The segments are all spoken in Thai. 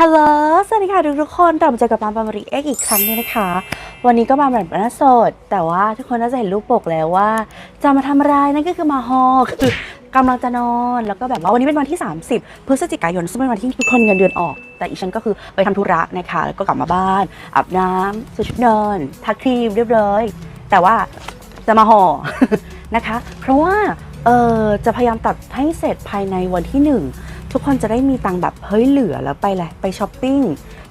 ฮัลโหล สวัสดีค่ะทุกทุกๆคนกลับมาเจอกับปามปามริเอ็กอีกครั้งนึงนะคะ วันนี้ก็มาแบบหน้าสด แต่ว่าทุกคนน่าจะเห็นรูปปกแล้วว่า จะมาทำอะไรนั่นก็คือมาฮอคือกำลังจะนอน แล้วก็แบบว่าวันนี้เป็นวันที่ 30 พฤศจิกายนซึ่งเป็นวันที่ทุกคนเงินเดือนออก แต่อีฉันก็คือไปทำธุระนะคะ แล้วก็กลับมาบ้าน อาบน้ำซื้อชุดนอนทาครีมเรียบร้อย แต่ว่าจะมาห่อนะคะ เพราะว่าเออจะพยายามตัดให้เสร็จภายในวันที่หนึ่ง ทุกคนจะได้มีตังแบบเฮ้ยเหลือแล้วไปเลยไปช้อปปิ้ง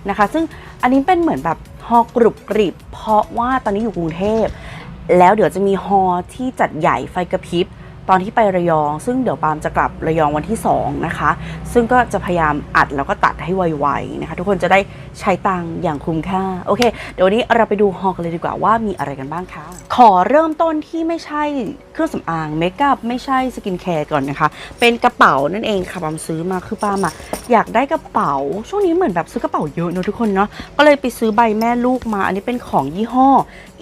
นะคะ ซึ่งอันนี้เป็นเหมือนแบบฮอลกรุบกริบเพราะว่าตอนนี้อยู่กรุงเทพ แล้วเดี๋ยวจะมีฮอลที่จัดใหญ่ไฟกระพริบ ตอนที่ไประยอง ซึ่งเดี๋ยวปาล์มจะกลับระยองวันที่ 2 นะคะ ซึ่งก็จะพยายามอัดแล้วก็ตัดให้ไวๆนะคะ ทุกคนจะได้ใช้ตังอย่างคุ้มค่า โอเค เดี๋ยววันนี้เราไปดูฮอกันเลยดีกว่าว่ามีอะไรกันบ้างคะ ขอเริ่มต้นที่ไม่ใช่เครื่องสำอางเมคอัพไม่ใช่สกินแคร์ก่อนนะคะ เป็นกระเป๋านั่นเองค่ะปาล์มซื้อมาคือปาล์มอะอยากได้กระเป๋า ช่วงนี้เหมือนแบบซื้อกระเป๋าเยอะเนอะทุกคนเนาะก็เลยไปซื้อใบแม่ลูกมา อันนี้เป็นของยี่ห้อ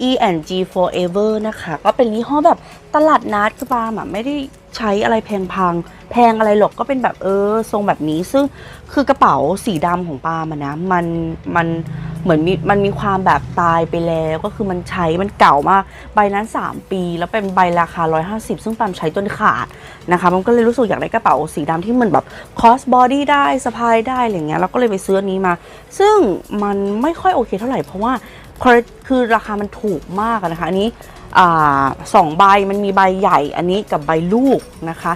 E&G Forever นะคะ ก็เป็นยี่ห้อแบบตลาดนัดคือปาล์มอะไม่ได้ใช้อะไรแพงพัง แพงอะไรหรอกก็เป็นแบบเออ ทรงแบบนี้ซึ่งคือกระเป๋าสีดำของปาล์มอะนะ มันมันเหมือนมีมันมีความแบบตายไปแล้วก็คือมันใช้มันเก่ามาก ใบนั้น 3 ปี แล้วเป็นใบราคา 150 ซึ่งปามใช้จนขาดนะคะมันก็เลยรู้สึกอยากได้กระเป๋าสีดำที่มันแบบคอสบอดี้ได้สะพายได้อะไรเงี้ยแล้วก็เลยไปซื้อนี้มา ซึ่งมันไม่ค่อยโอเคเท่าไหร่เพราะว่า คือราคามันถูกมากนะคะ อันนี้สองใบมันมีใบใหญ่อันนี้กับใบลูกนะคะ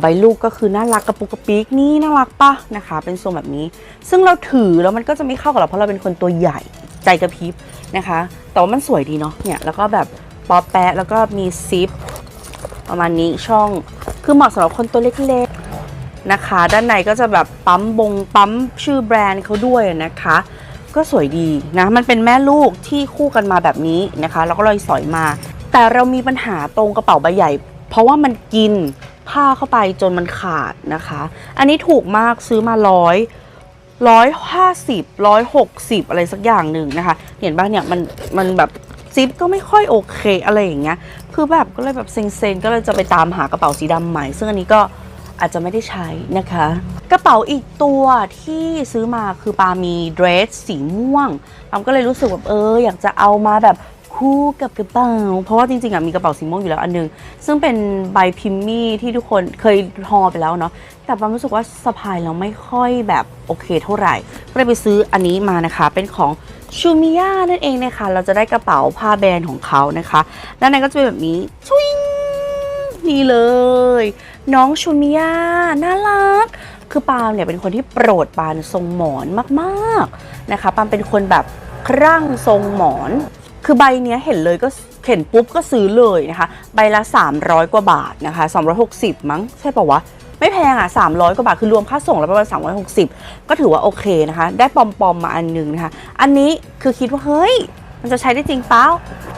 ใบลูกก็คือน่ารักกระปุกกระปิกนี่น่ารักปะนะคะ เป็นทรงแบบนี้ ซึ่งเราถือแล้วมันก็จะไม่เข้ากับเราเพราะเราเป็นคนตัวใหญ่ใจกระพริบนะคะ แต่ว่ามันสวยดีเนาะเนี่ยแล้วก็แบบป๊อปแปะแล้วก็มีซิปประมาณนี้ช่องคือเหมาะสำหรับคนตัวเล็กๆนะคะ ด้านในก็จะแบบปั๊มบงปั๊มชื่อแบรนด์เขาด้วยนะคะ ก็สวยดีนะ มันเป็นแม่ลูกที่คู่กันมาแบบนี้นะคะ แล้วก็เลยสอยมา แต่เรามีปัญหาตรงกระเป๋าใบใหญ่ เพราะว่ามันกินผ้าเข้าไปจนมันขาดนะคะ อันนี้ถูกมากซื้อมาร้อยร้อยห้าสิบร้อยหกสิบอะไรสักอย่างหนึ่งนะคะ เห็นป่ะเนี่ยมันมันแบบซิปก็ไม่ค่อยโอเคอะไรอย่างเงี้ย คือแบบก็เลยแบบเซ็งๆ ก็เลยจะไปตามหากระเป๋าสีดำใหม่ ซึ่งอันนี้ก็ อาจจะไม่ได้ใช้นะคะ กระเป๋าอีกตัวที่ซื้อมาคือปามีเดรสสีม่วงปามก็เลยรู้สึกแบบเออ อยากจะเอามาแบบคู่กับกระเป๋า เพราะว่าจริงๆอะมีกระเป๋าสีม่วงอยู่แล้วอันนึง ซึ่งเป็นใบพิมมี่ที่ทุกคนเคยทอไปแล้วเนาะแต่ปามรู้สึกว่าสะพายแล้วไม่ค่อยแบบโอเคเท่าไหร่ ก็เลยไปซื้ออันนี้มานะคะ เป็นของชูมิยานั่นเองนะคะ เราจะได้กระเป๋าผ้าแบรนด์ของเขานะคะ ด้านในก็จะเป็นแบบนี้ชวิงนี่เลย น้องชูมิยาน่ารัก คือปาล์มเนี่ยเป็นคนที่โปรดปานทรงหมอนมากๆนะคะปาล์มเป็นคนแบบครั่งทรงหมอน คือใบเนี้ยเห็นเลยก็เห็นปุ๊บก็ซื้อเลยนะคะ ใบละ 300 กว่าบาทนะคะ 260 มั้งใช่ปะวะไม่แพงอะ 300 กว่าบาท คือรวมค่าส่งแล้วประมาณ 360 ก็ถือว่าโอเคนะคะ ได้ปอมปอมมาอันหนึงนะคะ อันนี้คือคิดว่า เฮ้ย มันจะใช้ได้จริงเปล่า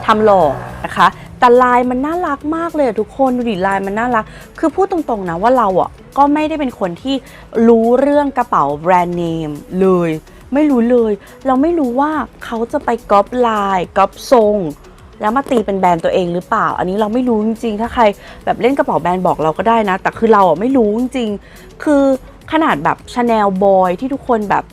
ทำหลอกนะคะ แต่ลายมันน่ารักมากเลยทุกคนดูดิลายมันน่ารัก คือพูดตรงๆนะว่าเราอะก็ไม่ได้เป็นคนที่รู้เรื่องกระเป๋าแบรนด์เนมเลย ไม่รู้เลย เราไม่รู้ว่าเขาจะไปก๊อปลายก๊อปทรงแล้วมาตีเป็นแบรนด์ตัวเองหรือเปล่า อันนี้เราไม่รู้จริงๆ ถ้าใครแบบเล่นกระเป๋าแบรนด์บอกเราก็ได้นะ แต่คือเราอะไม่รู้จริงๆ คือขนาดแบบชาแนลบอยที่ทุกคนแบบ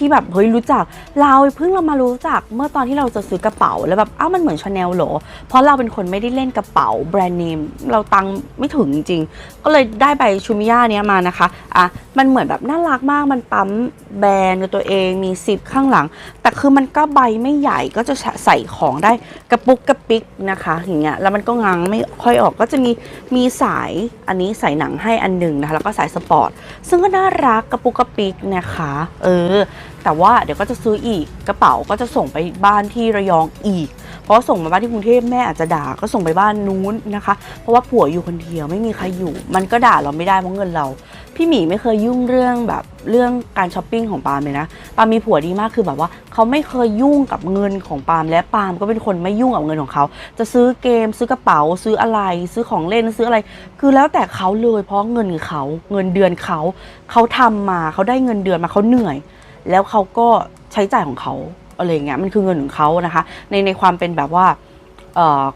ที่แบบเฮ้ยรู้จัก เราเพิ่งเรามารู้จักเมื่อตอนที่เราจะซื้อกระเป๋าแล้วแบบอ้าวมันเหมือนชาแนลหรอ เพราะเราเป็นคนไม่ได้เล่นกระเป๋าแบรนด์เนมเราตังค์ไม่ถึงจริง ก็เลยได้ใบชูมิยาเนี้ยมานะคะอะมันเหมือนแบบน่ารักมากมันปั๊มแบรนด์ตัวเองมีซิปข้างหลัง แต่คือมันก็ใบไม่ใหญ่ก็จะใส่ของได้กระปุกกระปิกนะคะอย่างเงี้ยแล้วมันก็ง้างไม่ค่อยออกก็จะมีมีสายอันนี้ใส่หนังให้อันหนึ่งนะคะแล้วก็สายสปอร์ตซึ่งก็น่ารักกระปุกกระปิกนะคะ เออ แต่ว่าเดี๋ยวก็จะซื้ออีกกระเป๋าก็จะส่งไปบ้านที่ระยองอีก เพราะส่งมาบ้านที่กรุงเทพแม่อาจจะด่าก็ส่งไปบ้านนู้นนะคะ เพราะว่าผัวอยู่คนเดียวไม่มีใครอยู่ มันก็ด่าเราไม่ได้เพราะเงินเรา พี่หมีไม่เคยยุ่งเรื่องแบบเรื่องการช้อปปิ้งของปาล์มเลยนะปาล์มมีผัวดีมากคือแบบว่าเขาไม่เคยยุ่งกับเงินของปาล์มและปาล์มก็เป็นคนไม่ยุ่งกับเงินของเขา จะซื้อเกม ซื้อกระเป๋า ซื้ออะไร ซื้อของเล่นซื้ออะไร คือแล้วแต่เขาเลยเพราะเงินเขาเงินเดือนเขาเขาทำมาเขาได้เงินเดือนมาเขาเหนื่อย แล้วเขาก็ใช้จ่ายของเขาอะไรอย่างเงี้ยมันคือเงินของเขานะคะ ในในความเป็นแบบว่า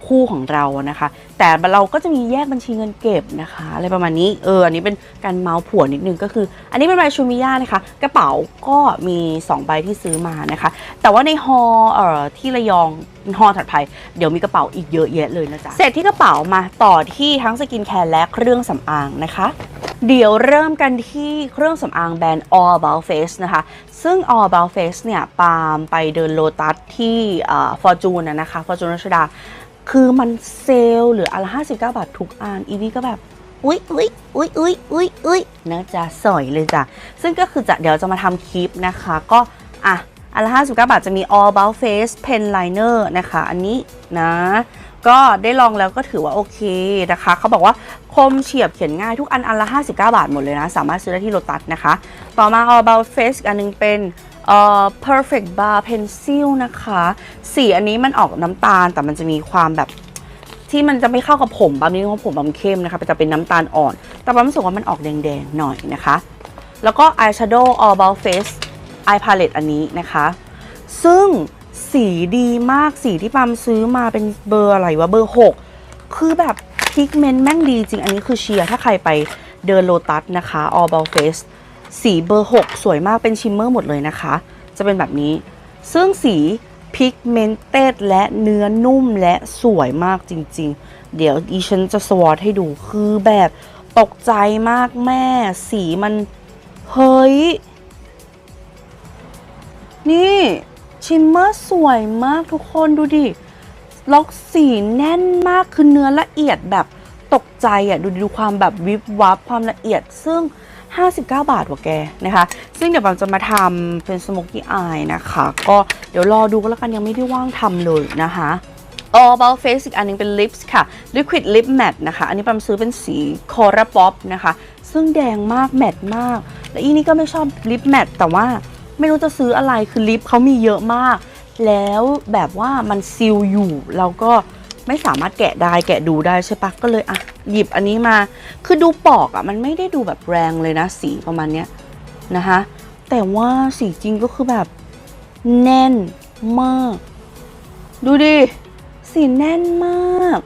คู่ของเรานะคะ แต่เราก็จะมีแยกบัญชีเงินเก็บนะคะอะไรประมาณนี้เอออันนี้เป็นการเมาส์ผัวนิดนึงก็คือ อันนี้เป็นใบชูมิยานะคะ กระเป๋าก็มี 2 ใบที่ซื้อมานะคะ แต่ว่าในฮอเอ่อที่ระยองฮอถัดไปเดี๋ยวมีกระเป๋าอีกเยอะแยะเลยนะจ๊ะเสร็จที่กระเป๋ามาต่อที่ทั้งสกินแคร์และเครื่องสำอางนะคะ เดี๋ยวเริ่มกันที่เครื่องสำอางแบรนด์ All About Face นะคะ ซึ่ง All About Face เนี่ย ปาล์มไปเดินโลตัสที่ฟอร์จูนนะคะฟอร์จูนรัชดา คือมันเซลล์หลืออันละ59 บาททุกอันอีวีก็แบบ อุ๊ยอุ๊ยอุ๊ยอุ๊ยอุ๊ยอุ๊ยนะจ๊ะสอยเลยจ้ะ ซึ่งก็คือจะเดี๋ยวจะมาทำคลิปนะคะ ก็ อะอันละ59 บาทจะมี All About Face Pen Liner นะคะ อันนี้นะ ก็ได้ลองแล้วก็ถือว่าโอเคนะคะ เขาบอกว่าคมเฉียบเขียนง่ายทุกอันอันละ 59 บาทหมดเลยนะ สามารถซื้อได้ที่โลตัสนะคะ ต่อมา All About Face อันหนึงเป็นเอ่อ Perfect Bar Pencil นะคะ สีอันนี้มันออกน้ำตาล แต่มันจะมีความแบบที่มันจะไม่เข้ากับผมบางนี้ของผมบางเข้มนะคะจะเป็นน้ำตาลอ่อน แต่บางรู้สึกว่ามันออกแดงๆหน่อยนะคะ แล้วก็ Eyeshadow All About Face Eye Palette อันนี้นะคะ ซึ่ง สีดีมากสีที่ปามซื้อมาเป็นเบอร์อะไรวะเบอร์6คือแบบพิกเมนต์แม่งดีจริง อันนี้คือเชียร์ถ้าใครไปเดินโลตัสนะคะ All About Face สีเบอร์ 6 สวยมากเป็นชิมเมอร์หมดเลยนะคะ จะเป็นแบบนี้ ซึ่งสีพิกเมนเต็ดและเนื้อนุ่มและสวยมากจริง ๆ เดี๋ยวอีฉันจะสวอตให้ดูคือแบบตกใจมากแม่ สีมัน เฮ้ย นี่ ชิมเมอร์สวยมากทุกคนดูดิล็อกสีแน่นมากคือเนื้อละเอียดแบบตกใจอะดูดูความแบบวิบวับความละเอียดซึ่ง 59 บาทว่ะแกนะคะ ซึ่งเดี๋ยวผมจะมาทำเป็นสโมกกี้อายนะคะ ก็เดี๋ยวรอดูก็แล้วกันยังไม่ได้ว่างทำเลยนะคะ All About Face อีกอันหนึงเป็น Lips ค่ะ Liquid Lip Matte นะคะ อันนี้ปั๊มซื้อเป็นสี Cora Pop นะคะ ซึ่งแดงมากแมตต์มาก และอีนี่ก็ไม่ชอบลิปแมตต์แต่ว่า ไม่รู้จะซื้ออะไรคือลิปเขามีเยอะมาก แล้วแบบว่ามันซีลอยู่เราก็ไม่สามารถแกะได้แกะดูได้ใช่ปะก็เลยอะหยิบอันนี้มา คือดูปอกอะมันไม่ได้ดูแบบแรงเลยนะสีประมาณเนี้ยนะคะแต่ว่าสีจริงก็คือแบบแน่นมาก ดูดิสีแน่นมาก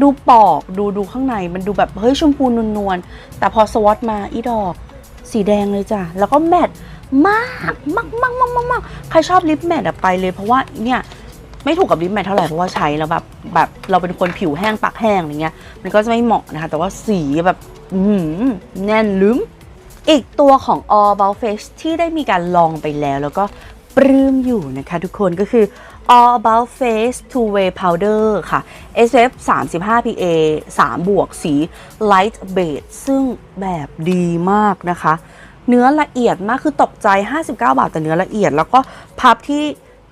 ดูปอกดูดูข้างในมันดูแบบเฮ้ยชมพูนวลๆแต่พอสวอตมาอีดอก สีแดงเลยจ้ะแล้วก็แมท มากมากมากมากมากมากใครชอบลิปแมทอะไปเลย เพราะว่าเนี่ยไม่ถูกกับลิปแมทเท่าไหร่เพราะว่าใช้แล้วแบบแบบเราเป็นคนผิวแห้งปากแห้งอะไรเงี้ย มันก็จะไม่เหมาะนะคะ แต่ว่าสีแบบหือแน่นลืมอีกตัวของ All About Face ที่ได้มีการลองไปแล้ว แล้วก็ปลื้มอยู่นะคะทุกคนก็คือ All About Face Two Way Powder ค่ะ SF 35 PA 3 บวกสี Light Beige ซึ่งแบบดีมากนะคะ เนื้อละเอียดมากคือตกใจ 59 บาทแต่เนื้อละเอียด แล้วก็พับที่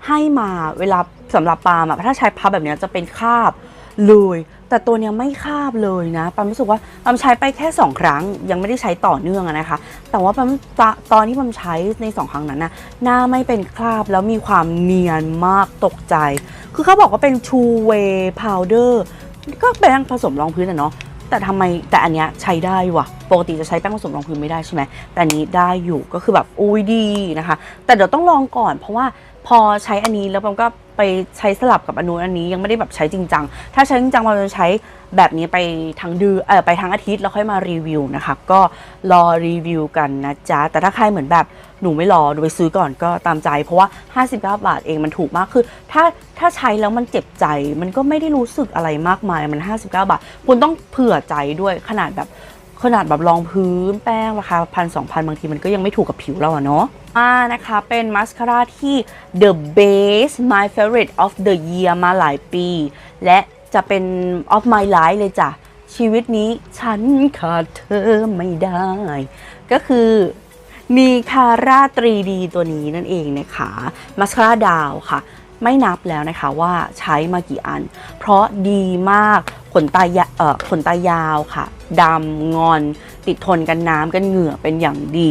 ให้มาเวลาสำหรับปาล์มอะถ้าใช้พับแบบนี้จะเป็นคาบเลย แต่ตัวเนี้ยไม่คาบเลยนะปามรู้สึกว่าปามใช้ไปแค่ 2 ครั้ง ยังไม่ได้ใช้ต่อเนื่องนะคะ แต่ว่าปามตตอนที่ปามใช้ใน 2 ครั้งนั้นนะหน้าไม่เป็นคราบแล้วมีความเนียนมากตกใจ คือเขาบอกว่าเป็น two way powder ก็เป็นแป้งผสมรองพื้นอะเนาะ แต่ทำไมแต่อันเนี้ยใช้ได้ว่ะ ปกติจะใช้แป้งผสมรองพื้นไม่ได้ใช่ไหมแต่อันนี้ได้อยู่ก็คือแบบอุ้ยดีนะคะ แต่เดี๋ยวต้องลองก่อนเพราะว่า พอใช้อันนี้แล้วมันก็ไปใช้สลับกับอันนู้นอันนี้ยังไม่ได้แบบใช้จริงจัง ถ้าใช้จริงจังเราจะใช้แบบนี้ไปทั้งเดือนเออไปทั้งอาทิตย์แล้วค่อยมารีวิวนะคะก็รอรีวิวกันนะจ๊ะ แต่ถ้าใครเหมือนแบบหนูไม่รอหนูไปซื้อก่อนก็ตามใจ เพราะว่า 59 บาทเองมันถูกมากคือถ้าถ้าใช้แล้วมันเจ็บใจ มันก็ไม่ได้รู้สึกอะไรมากมายมัน 59 บาท คุณต้องเผื่อใจด้วยขนาดแบบขนาดแบบรองพื้นแป้งราคาพันสองพันบางทีมันก็ยังไม่ถูกกับผิวเราอะเนาะ อ่านะคะ เป็นมาสคาร่าที่ the base my favorite of the year มาหลายปี และจะเป็น of my life เลยจ้ะ ชีวิตนี้ฉันขาดเธอไม่ได้ ก็คือมีคาร่า 3D ตัวนี้นั่นเองนะคะมาสคาร่าดาวค่ะ ไม่นับแล้วนะคะว่าใช้มากี่อัน เพราะดีมากขนตายาเอ่อขนตายาวค่ะดำงอน ติดทนกันน้ำกันเหงื่อเป็นอย่างดี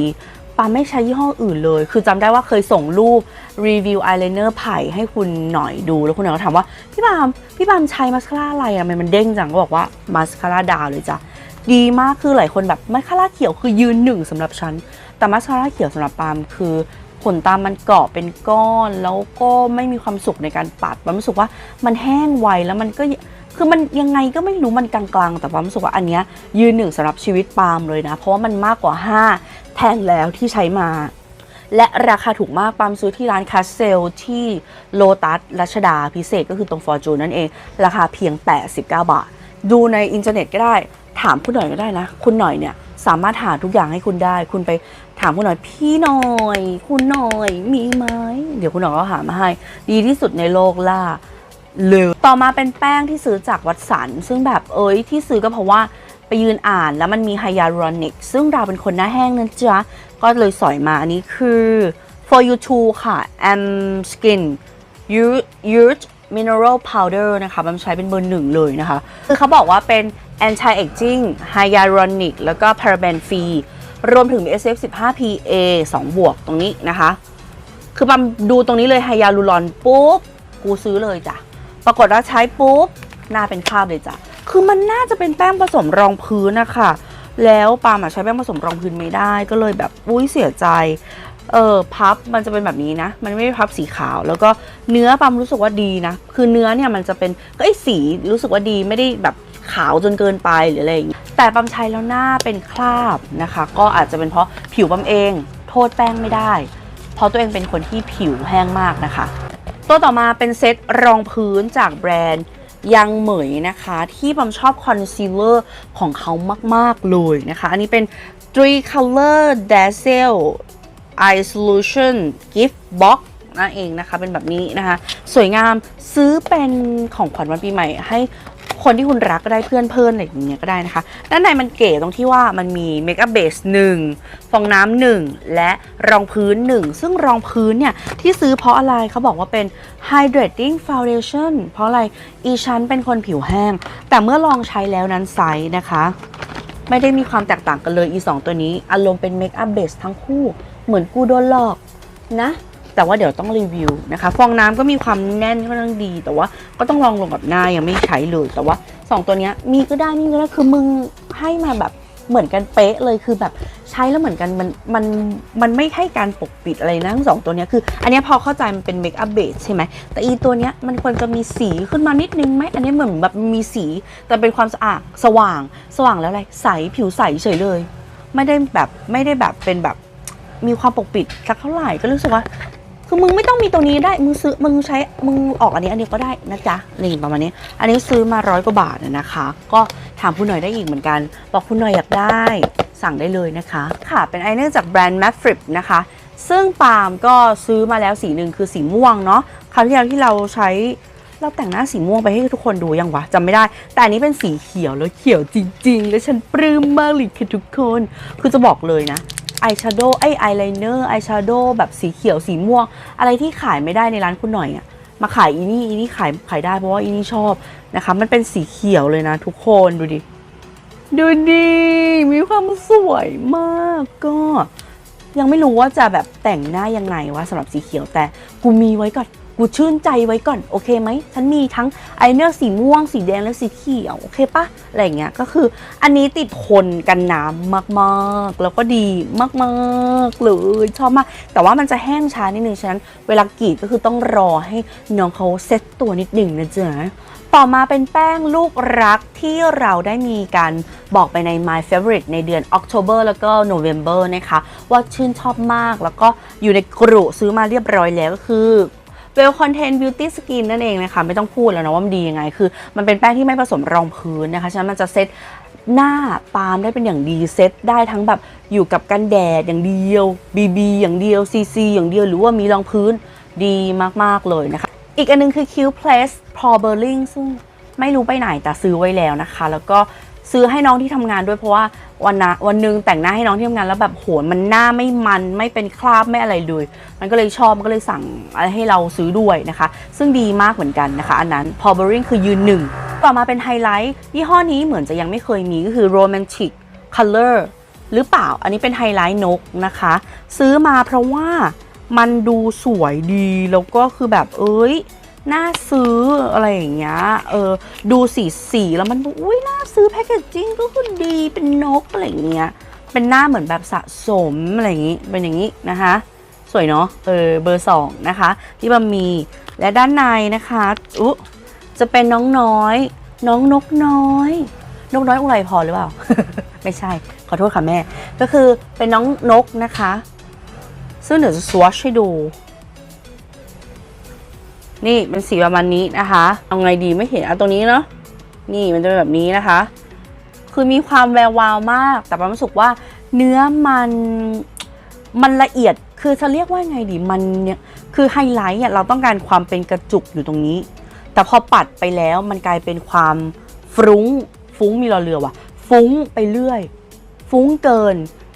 ปาไม่ใช้ยี่ห้ออื่นเลย คือจำได้ว่าเคยส่งรูปรีวิวอายไลเนอร์ไผ่ให้คุณหน่อยดู แล้วคุณหน่อยก็ถามว่า พี่ปามพี่ปามใช้มาสคาร่าอะไรอะทำไมมันเด้งจังก็บอกว่ามาสคาร่าดาวเลยจ้ะ ดีมากคือหลายคนแบบมาสคาร่าเขียวคือยืนหนึ่งสำหรับฉัน แต่มาสคาร่าเขียวสำหรับปามคือขนตามันเกาะเป็นก้อน แล้วก็ไม่มีความสุขในการปัดปามรู้สึกว่ามันแห้งไวแล้วมันก็คือมันยังไงก็ไม่รู้มันกลางๆ แต่ปามรู้สึกว่าอันเนี้ยยืนหนึ่งสำหรับชีวิตปาล์มเลยนะ เพราะว่ามันมากกว่า 5 แท่งแล้วที่ใช้มา และราคาถูกมากปามซื้อที่ร้านคาสเซลที่โลตัสรัชดาพิเศษก็คือตรงฟอร์จูนนั่นเอง ราคาเพียง 89 บาท ดูในอินเทอร์เน็ตก็ได้ ถามคุณหน่อยก็ได้นะ คุณหน่อยเนี่ยสามารถหาทุกอย่างให้คุณได้ คุณไปถามคุณหน่อย พี่หน่อย คุณหน่อยมีไหมเดี๋ยวคุณหน่อยก็หามาให้ ดีที่สุดในโลกล่าเลยต่อมาเป็นแป้งที่ซื้อจากวัดสัน ซึ่งแบบเอ้ยที่ซื้อก็เพราะว่า ไปยืนอ่านแล้วมันมีไฮยาลูรอนิกซึ่งเราเป็นคนหน้าแห้งนั่นจ้ะก็เลยสอยมาอันนี้คือ for you too ค่ะ am skin Youth Mineral Powder นะคะมันใช้เป็นเบอร์หนึ่งเลยนะคะ คือเขาบอกว่าเป็น anti aging hyaluronic แล้วก็ paraben free รวมถึง SPF 15 PA 2 บวกตรงนี้นะคะ คือปั๊มดูตรงนี้เลยไฮยาลูรอนปุ๊บ กูซื้อเลยจ้ะ ปรากฏว่าใช้ปุ๊บ หน้าเป็นคราบเลยจ้ะ คือมันน่าจะเป็นแป้งผสมรองพื้นนะคะแล้วปาล์มอะใช้แป้งผสมรองพื้นไม่ได้ก็เลยแบบอุ้ยเสียใจเออพับมันจะเป็นแบบนี้นะ มันไม่ได้พับสีขาว แล้วก็เนื้อปาล์มรู้สึกว่าดีนะ คือเนื้อเนี่ยมันจะเป็นก็ไอสีรู้สึกว่าดีไม่ได้แบบขาวจนเกินไปหรืออะไรอย่างงี้แต่ปาล์มใช้แล้วหน้าเป็นคราบนะคะ ก็อาจจะเป็นเพราะผิวปาล์มเอง โทษแป้งไม่ได้ เพราะตัวเองเป็นคนที่ผิวแห้งมากนะคะ ตัวต่อมาเป็นเซตรองพื้นจากแบรนด์ ยังเหมยนะคะ ที่ผมชอบคอนซีลเลอร์ของเขามาก ๆ เลยนะคะ อันนี้เป็น Three Color Dazzle Eye Solution Gift Box นั่นเองนะคะ เป็นแบบนี้นะคะ สวยงามซื้อเป็นของขวัญวันปีใหม่ให้ คนที่คุณรักก็ได้เพื่อนเพื่อนอะไรอย่างเงี้ยก็ได้นะคะ ด้านในมันเก๋ตรงที่ว่ามันมีเมคอัพเบสหนึ่งฟองน้ำหนึ่งและรองพื้นหนึ่งซึ่งรองพื้นเนี่ยที่ซื้อเพราะอะไรเขาบอกว่าเป็น hydrating foundation เพราะอะไรอีชั้นเป็นคนผิวแห้ง แต่เมื่อลองใช้แล้วนั้นไซส์นะคะ ไม่ได้มีความแตกต่างกันเลยอีสองตัวนี้ อารมณ์เป็นเมคอัพเบสทั้งคู่ เหมือนกูโดนหลอกนะ แต่ว่าเดี๋ยวต้องรีวิวนะคะ ฟองน้ำก็มีความแน่นค่อนข้างดี แต่ว่าก็ต้องลองลงกับหน้ายังไม่ใช้เลย แต่ว่าสองตัวนี้มีก็ได้นี่ก็ได้คือมึงให้มาแบบเหมือนกันเป๊ะเลยคือแบบใช้แล้วเหมือนกันมันมันมันไม่ให้การปกปิดอะไรนะทั้งสองตัวนี้คืออันนี้พอเข้าใจมันเป็นเมคอัพเบสใช่ไหมแต่อีตัวนี้มันควรจะมีสีขึ้นมานิดนึงไหมอันนี้เหมือนแบบมีสี แต่เป็นความสะอาดสว่าง สว่างแล้วอะไรใสผิวใสเฉยเลย ไม่ได้แบบไม่ได้แบบเป็นแบบมีความปกปิดสักเท่าไหร่ก็รู้สึกว่า คือมึงไม่ต้องมีตัวนี้ได้ มึงซื้อ มึงใช้ มึงออกอันนี้อันนี้ก็ได้นะจ๊ะ นี่ประมาณนี้ อันนี้ซื้อมาร้อยกว่าบาทนะคะ ก็ถามคุณหน่อยได้อีกเหมือนกัน บอกคุณหน่อยอยากได้ สั่งได้เลยนะคะ ค่ะเป็นไอเนื่อร์จากแบรนด์ m a f r i p นะคะ ซึ่งปาล์มก็ซื้อมาแล้วสีหนึ่งคือสีม่วงเนาะ คราวที่แล้วที่เราใช้เราแต่งหน้าสีม่วงไปให้ทุกคนดูยังวะจำไม่ได้ แต่อันนี้เป็นสีเขียวแล้วเขียวจริง ๆ แล้วฉันปลื้มมากเลยค่ะทุกคน คือจะบอกเลยนะ อายแชโดว์ไอไอไลเนอร์อายแชโดว์แบบสีเขียวสีม่วง อะไรที่ขายไม่ได้ในร้านคุณหน่อยอะมาขายอีนี่อีนี่ขายขายได้เพราะว่าอีนี่ชอบนะคะ มันเป็นสีเขียวเลยนะ ทุกคนดูดิ ดูดิมีความสวยมากก็ ยังไม่รู้ว่าจะแบบแต่งหน้ายังไงวะสำหรับสีเขียวแต่กูมีไว้ก่อน กูชื่นใจไว้ก่อนโอเคไหมฉันมีทั้งไอเนอร์สีม่วง สีแดงและสีเขียวโอเคปะอะไรเงี้ยก็คืออันนี้ติดทนกันน้ำมากๆ แล้วก็ดีมากๆเลยชอบมาก แต่ว่ามันจะแห้งช้านิดนึงฉะนั้น เวลากรีดก็คือต้องรอให้น้องเขาเซ็ตตัวนิดหนึ่งนะจ๊ะต่อมาเป็นแป้งลูกรักที่เราได้มีการบอกไปใน My Favorite ในเดือน October แล้วก็ November นะคะ ว่าชื่นชอบมากแล้วก็อยู่ในกรุซื้อมาเรียบร้อยแล้วก็คือ Well Content Beauty Skin นั่นเองนะคะไม่ต้องพูดแล้วนะว่ามันดียังไง คือ มันเป็นแป้งที่ไม่ผสมรองพื้นนะคะ ฉะนั้นมันจะเซ็ตหน้าปาล์มได้เป็นอย่างดีเซ็ตได้ทั้งแบบอยู่กับกันแดดอย่างเดียว BB อย่างเดียว CC อย่างเดียว หรือว่ามีรองพื้นดีมากๆเลยนะคะ อีกอันนึงคือ Q Place Pro Burling ซึ่งไม่รู้ไปไหนแต่ซื้อไว้แล้วนะคะ แล้วก็ ซื้อให้น้องที่ทำงานด้วยเพราะว่าวันนะวันนึงแต่งหน้าให้น้องที่ทำงานแล้วแบบโหมันหน้าไม่มันไม่เป็นคราบไม่อะไรเลย มันก็เลยชอบมันก็เลยสั่งอะไรให้เราซื้อด้วยนะคะ ซึ่งดีมากเหมือนกันนะคะอันนั้น p o w e r i n g คือยืนหนึ่งต่อมาเป็นไฮไลท์ยี่ห้อนี้เหมือนจะยังไม่เคยมีก็คือ Romantic Color หรือเปล่าอันนี้เป็นไฮไลท์นกนะคะ ซื้อมาเพราะว่ามันดูสวยดีแล้วก็คือแบบเอ้ย น่าซื้ออะไรอย่างเงี้ย เออ ดูสีสีแล้วมันอุ้ยน่าซื้อแพคเกจจิ้งก็คือดีเป็นนกอะไรอย่างเงี้ย เป็นหน้าเหมือนแบบสะสมอะไรอย่างงี้ เป็นอย่างงี้นะคะ สวยเนาะ เออ เบอร์สองนะคะ ที่บามี และด้านในนะคะอุ๊จะเป็นน้องน้อย น้องนกน้อย นกน้อยอุไรพรหรือเปล่า ไม่ใช่ ขอโทษค่ะแม่ ก็คือเป็นน้องนกนะคะ ซึ่งเดี๋ยวจะสวอชให้ดู นี่เป็นสีประมาณนี้นะคะ เอาไงดีไม่เห็นเอาตรงนี้เนาะนี่มันจะเป็นแบบนี้นะคะ คือมีความแวววาวมาก แต่ปามรู้สึกว่าเนื้อมันมันละเอียดคือจะเรียกว่าไงดีมันเนี่ยคือไฮไลท์เนี่ยเราต้องการความเป็นกระจุกอยู่ตรงนี้ แต่พอปัดไปแล้วมันกลายเป็นความฟรุ้งฟุ้งมีรอเรือว่ะ ฟุ้งไปเรื่อย ฟุ้งเกิน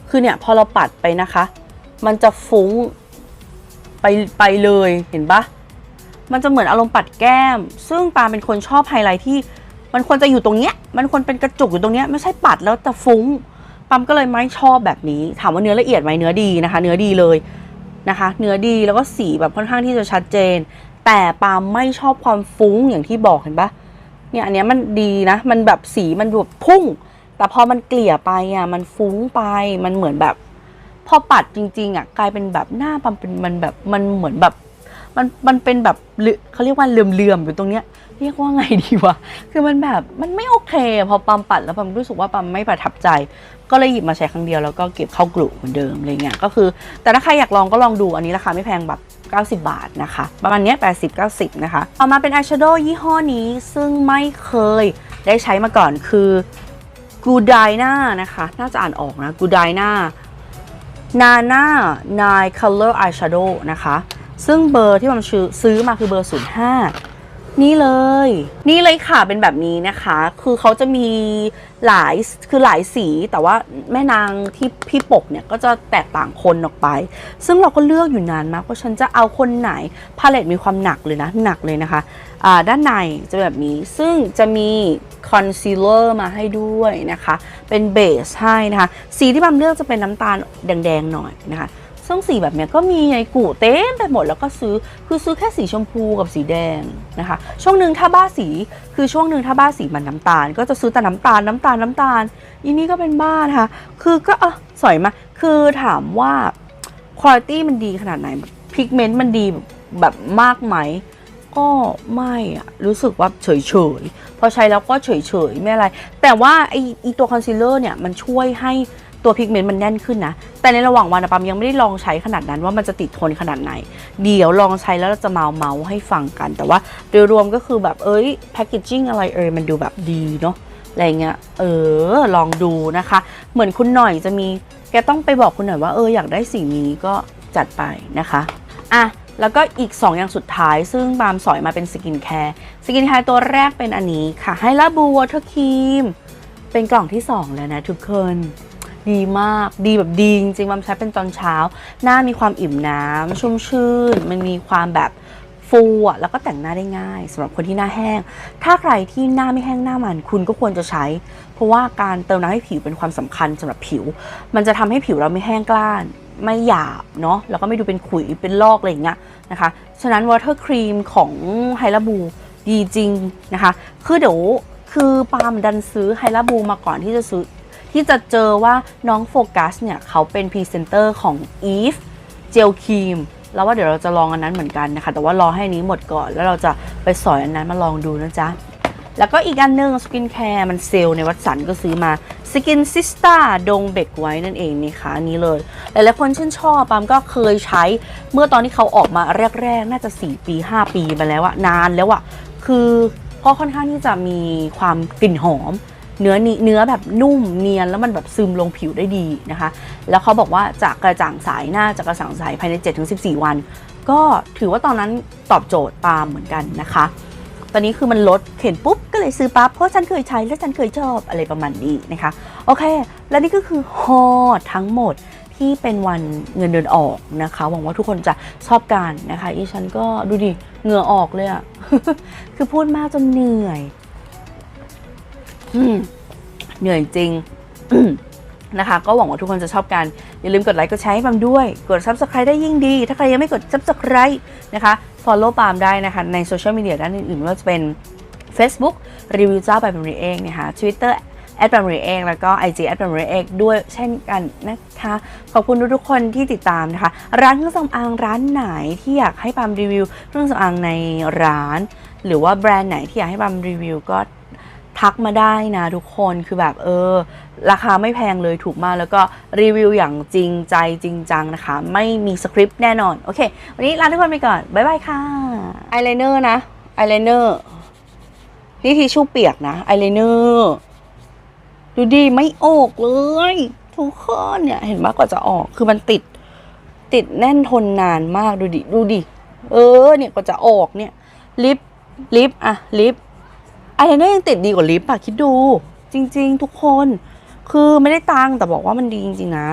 คือเนี่ยพอเราปัดไปนะคะ มันจะฟุ้งไปไปเลยเห็นปะ มันจะเหมือนอารมณ์ปัดแก้ม ซึ่งปาเป็นคนชอบไฮไลท์ที่ มันควรจะอยู่ตรงเนี้ย มันควรเป็นกระจุกอยู่ตรงเนี้ยไม่ใช่ปัดแล้วแต่ฟุ้งปามก็เลยไม่ชอบแบบนี้ ถามว่าเนื้อละเอียดไหมเนื้อดีนะคะ เนื้อดีเลยนะคะ เนื้อดีแล้วก็สีแบบค่อนข้างที่จะชัดเจน แต่ปามไม่ชอบความฟุ้งอย่างที่บอกเห็นปะเนี่ยอันเนี้ยมันดีนะ มันแบบสีมันแบบพุ่ง แต่พอมันเกลี่ยไปอะมันฟุ้งไปมันเหมือนแบบ พอปัดจริง ๆอะกลายเป็นแบบหน้าปามเป็นมันแบบมันเหมือนแบบ มันมันเป็นแบบเขาเรียกว่าเลื่อมๆอยู่ตรงเนี้ยเรียกว่าไงดีวะคือมันแบบมันไม่โอเค พอปั๊มปัดแล้วปั๊มรู้สึกว่าปั๊มไม่ประทับใจ ก็เลยหยิบมาใช้ครั้งเดียวแล้วก็เก็บเข้ากลุ่มเหมือนเดิมอะไรเงี้ยก็คือ แต่ถ้าใครอยากลองก็ลองดูอันนี้ราคาไม่แพงแบบ90 บาทนะคะ ประมาณเนี้ย80 90 นะคะเอามาเป็นอายแชโดว์ยี่ห้อนี้ซึ่งไม่เคยได้ใช้มาก่อนคือกูดายนานะคะ น่าจะอ่านออกนะกูดายนานาน่านายคัลเลอร์อายแชโดว์นะคะ ซึ่งเบอร์ที่ผมซื้อมาคือเบอร์ 05 นี่เลย นี่เลยค่ะเป็นแบบนี้นะคะ คือเขาจะมีหลายคือหลายสีแต่ว่าแม่นางที่พี่ปกเนี่ยก็จะแตกต่างคนออกไป ซึ่งเราก็เลือกอยู่นานมากว่าฉันจะเอาคนไหนพาเลตมีความหนักเลยนะ หนักเลยนะคะอ่าด้านในจะแบบนี้ซึ่งจะมีคอนซีลเลอร์มาให้ด้วยนะคะ เป็นเบสให้นะคะ สีที่บัมเลือกจะเป็นน้ำตาลแดงๆหน่อยนะคะ ซึ่งสีแบบเนี้ยก็มีในกู่เต็มไปหมดแล้วก็ซื้อคือซื้อแค่สีชมพูกับสีแดงนะคะ ช่วงหนึ่งถ้าบ้าสีคือช่วงหนึ่งถ้าบ้าสีมันน้ำตาล ก็จะซื้อแต่น้ำตาลน้ำตาลน้ำตาลอีนี่ก็เป็นบ้านะคะคือก็เออสวยมาคือถามว่าคุณภาพมันดีขนาดไหนพิกเมนต์มันดีแบบมากไหมก็ไม่อะรู้สึกว่าเฉยๆ พอใช้แล้วก็เฉยๆ ไม่อะไร แต่ว่าไอไอตัวคอนซีลเลอร์เนี่ย มันช่วยให้ ตัวพิกเมนต์มันแน่นขึ้นนะ แต่ในระหว่างวันอะปั๊มยังไม่ได้ลองใช้ขนาดนั้นว่ามันจะติดทนขนาดไหน เดี๋ยวลองใช้แล้วเราจะเมาเมาๆให้ฟังกัน แต่ว่าโดยรวมก็คือแบบเอ้ยแพคเกจจิ้งอะไรเอ่ยมันดูแบบดีเนาะอะไรเงี้ยเออลองดูนะคะ เหมือนคุณหน่อยจะมีแกต้องไปบอกคุณหน่อยว่าเอออยากได้สีนี้ก็จัดไปนะคะอะแล้วก็อีก 2 อย่างสุดท้าย ซึ่งบามสอยมาเป็นสกินแคร์สกินแคร์ตัวแรกเป็นอันนี้ค่ะไฮลาบูวอเตอร์ครีมเป็นกล่องที่ 2 แล้วนะทุกคน ดีมากดีแบบดีจริงๆบามใช้เป็นตอนเช้า หน้ามีความอิ่มน้ำชุ่มชื่น มันมีความแบบฟูอะแล้วก็แต่งหน้าได้ง่ายสำหรับคนที่หน้าแห้ง ถ้าใครที่หน้าไม่แห้งหน้ามันคุณก็ควรจะใช้ เพราะว่าการเติมน้ำให้ผิวเป็นความสำคัญสำหรับผิว มันจะทำให้ผิวเราไม่แห้งกล้านไม่หยาบเนาะแล้วก็ไม่ดูเป็นขุยเป็นลอกอะไรอย่างเงี้ยนะคะ ฉะนั้นวอเตอร์ครีมของไฮลาบูดีจริงนะคะ คือเดี๋ยวคือปาล์มดันซื้อไฮลาบูมาก่อนที่จะซื้อ ที่จะเจอว่าน้องโฟกัสเนี่ยเขาเป็นพรีเซนเตอร์ของ Eve เจลครีมแล้วว่าเดี๋ยวเราจะลองอันนั้นเหมือนกันนะคะ แต่ว่ารอให้นี้หมดก่อน แล้วเราจะไปสอยอันนั้นมาลองดูนะจ๊ะ แล้วก็อีกอันหนึงสกินแคร์มันเซลในวัดสันก็ซื้อมาสกินซิสตาดงเบกไว้นั่นเองนี่ค่ะนนี้เลย หลายๆคนชื่นชอบปามก็เคยใช้เมื่อตอนที่เขาออกมาแรก ๆ น่าจะ 4 ปี 5 ปีมาแล้วอะนานแล้วอะคือก็ค่อนข้างที่จะมีความกลิ่นหอม เนื้อนี่เนื้อแบบนุ่มเนียนแล้วมันแบบซึมลงผิวได้ดีนะคะ แล้วเขาบอกว่าจะกกระจ่างใสหน้าจะกกระจ่างใสภายใน 7-14 วัน ก็ถือว่าตอนนั้นตอบโจทย์ปาล์มเหมือนกันนะคะ ตอนนี้คือมันลดเข็นปุ๊บก็เลยซื้อปั๊บเพราะฉันเคยใช้และฉันเคยชอบอะไรประมาณนี้นะคะ โอเค และนี่ก็คือฮอทั้งหมดที่เป็นวันเงินเดือนออกนะคะ หวังว่าทุกคนจะชอบกันนะคะอีฉันก็ดูดิเหงื่อออกเลยอะคือพูดมากจนเหนื่อย เหนื่อยจริงนะคะ ก็หวังว่าทุกคนจะชอบกัน อย่าลืมกดไลค์กดแชร์ให้ปามด้วย กด subscribe ได้ยิ่งดี ถ้าใครยังไม่กด subscribe นะคะ follow ปามได้นะคะ ในโซเชียลมีเดียด้านอื่นๆไม่ว่าจะเป็น Facebook รีวิวเจ้าไปเป็นเองนะคะ Twitter แอดแปมรีเอกแล้วก็ IG แอดแปมรีเอกด้วยเช่นกันนะคะ ขอบคุณทุกๆคนที่ติดตามนะคะ ร้านเครื่องสำอางร้านไหนที่อยากให้ปามรีวิวเครื่องสำอางในร้าน หรือว่าแบรนด์ไหนที่อยากให้ปามรีวิวก็ ทักมาได้นะทุกคนคือแบบเออ ราคาไม่แพงเลยถูกมากแล้วก็รีวิวอย่างจริงใจจริงจังนะคะ ไม่มีสคริปต์แน่นอน โอเค วันนี้ลาทุกคนไปก่อน บ๊ายบายค่ะอายไลเนอร์นะอายไลเนอร์นี่ทิชชู่เปียกนะอายไลเนอร์ดูดิไม่ออกเลย ทุกคนเนี่ย เห็นมากกว่าจะออกคือมันติดติดแน่นทนนานมากดูดิ ดูดิ เออ เนี่ยกว่าจะออกเนี่ย ลิปลิปอะลิป อายไลเนอร์ยังติดดีกว่าลิปอะคิดดู จริง ๆ ทุกคน คือไม่ได้ตังค์แต่บอกว่ามันดีจริง ๆ นะ